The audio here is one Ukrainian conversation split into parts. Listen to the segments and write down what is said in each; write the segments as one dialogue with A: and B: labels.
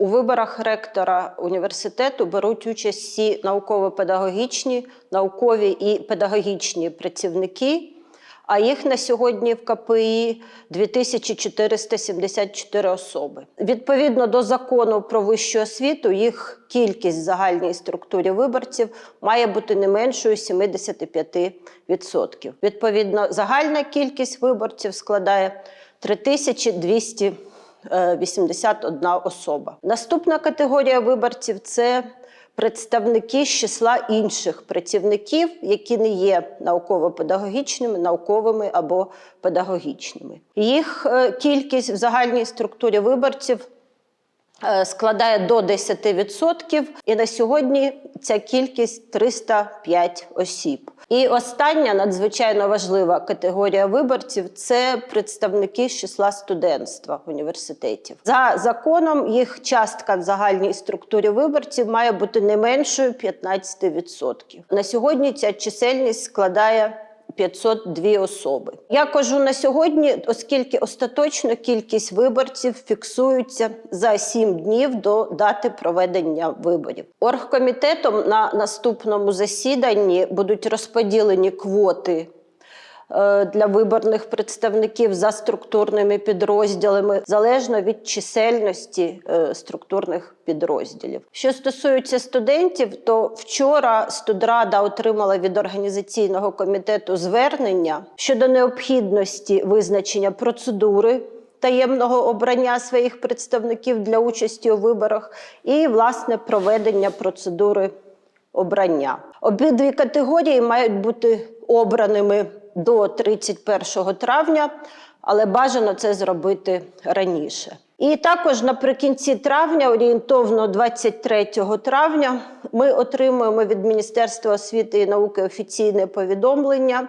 A: У виборах ректора університету беруть участь всі науково-педагогічні, наукові і педагогічні працівники. А їх на сьогодні в КПІ 2474 особи. Відповідно до закону про вищу освіту, їх кількість в загальній структурі виборців має бути не меншою 75%. Відповідно, загальна кількість виборців складає 3281 особа. Наступна категорія виборців це представники з числа інших працівників, які не є науково-педагогічними, науковими або педагогічними. Їх е, кількість в загальній структурі виборців складає до 10%, і на сьогодні ця кількість 305 осіб. І остання надзвичайно важлива категорія виборців це представники з числа студентства університетів. За законом їх частка в загальній структурі виборців має бути не меншою 15%. На сьогодні ця чисельність складає 502 особи. Я кажу на сьогодні, оскільки остаточно кількість виборців фіксується за 7 днів до дати проведення виборів. Оргкомітетом на наступному засіданні будуть розподілені квоти для виборних представників за структурними підрозділами залежно від чисельності е, структурних підрозділів. Що стосується студентів, то вчора студрада отримала від організаційного комітету звернення щодо необхідності визначення процедури. Таємного обрання своїх представників для участі у виборах і власне проведення процедури обрання. Обидві категорії мають бути обраними до 31 травня, але бажано це зробити раніше. І також наприкінці травня, орієнтовно 23 травня, ми отримуємо від Міністерства освіти і науки офіційне повідомлення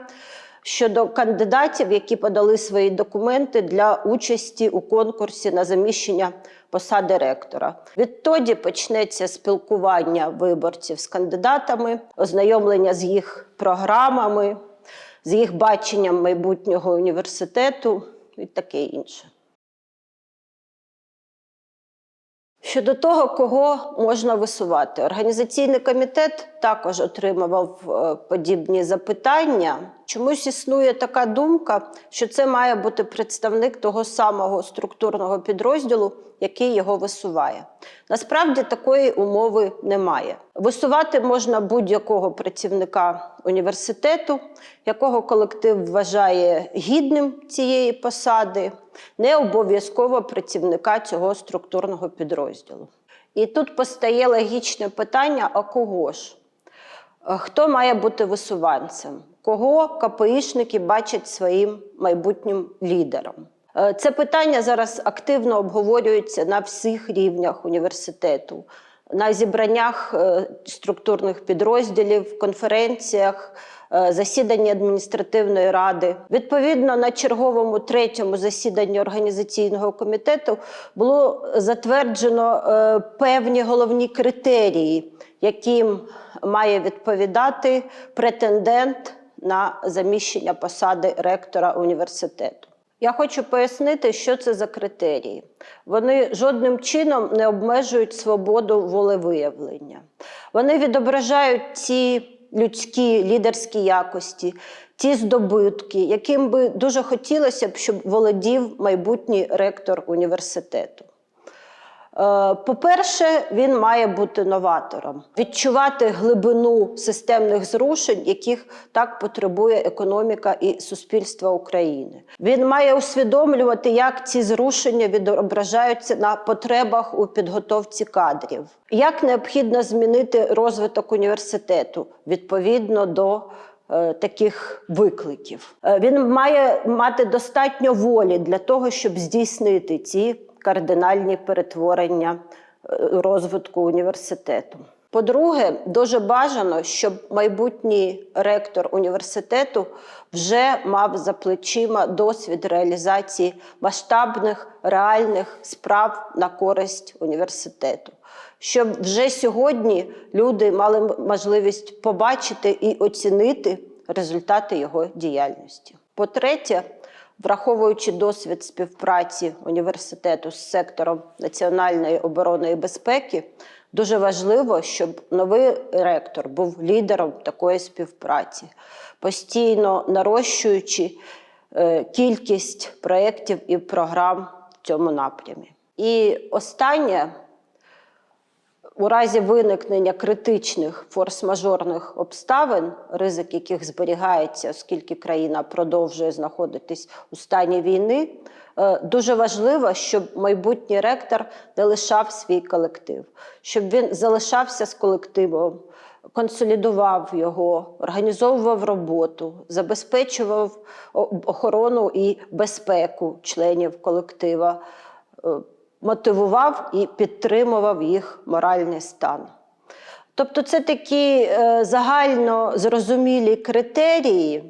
A: щодо кандидатів, які подали свої документи для участі у конкурсі на заміщення посади ректора. Відтоді почнеться спілкування виборців з кандидатами, ознайомлення з їх програмами, з їх баченням майбутнього університету і таке інше. Щодо того, кого можна висувати, організаційний комітет також отримував е, подібні запитання. Чомусь існує така думка, що це має бути представник того самого структурного підрозділу, який його висуває. Насправді такої умови немає. Висувати можна будь-якого працівника університету, якого колектив вважає гідним цієї посади, не обов'язково працівника цього структурного підрозділу. І тут постає логічне питання: а кого ж? Е, Хто має бути висуванцем? Кого КПІшники бачать своїм майбутнім лідером? Е, Це питання зараз активно обговорюється на всіх рівнях університету, на зібраннях е, структурних підрозділів, конференціях, засіданні адміністративної ради. Відповідно, на черговому третьому засіданні організаційного комітету було затверджено певні головні критерії, яким має відповідати претендент на заміщення посади ректора університету. Я хочу пояснити, що це за критерії. Вони жодним чином не обмежують свободу волевиявлення. Вони відображають ті людські лідерські якості, ті здобутки, яким би дуже хотілося б, щоб володів майбутній ректор університету. Е, По-перше, він має бути новатором, відчувати глибину системних зрушень, яких так потребує економіка і суспільство України. Він має усвідомлювати, як ці зрушення відображаються на потребах у підготовці кадрів, як необхідно змінити розвиток університету відповідно до е, таких викликів. Е, Він має мати достатньо волі для того, щоб здійснити ці кардинальні перетворення е, розвитку університету. По-друге, дуже бажано, щоб майбутній ректор університету вже мав за плечима досвід реалізації масштабних реальних справ на користь університету. Щоб вже сьогодні люди мали можливість побачити і оцінити результати його діяльності. По-третє, Враховуючи досвід співпраці університету з сектором національної оборони і безпеки, дуже важливо, щоб новий ректор був лідером такої співпраці, постійно нарощуючи е, кількість проєктів і програм в цьому напрямі. І останнє у разі виникнення критичних форс-мажорних обставин, ризик яких зберігається, оскільки країна продовжує знаходитись у стані війни, е, дуже важливо, щоб майбутній ректор не лишав свій колектив, щоб він залишався з колективом, консолідував його, організовував роботу, забезпечував охорону і безпеку членів колектива. Мотивував і підтримував їх моральний стан. Тобто, це такі е, загально зрозумілі критерії,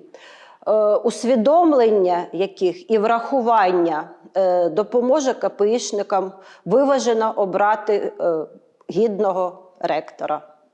A: е, усвідомлення яких і врахування е, допоможе КПІшникам виважено обрати гідного ректора.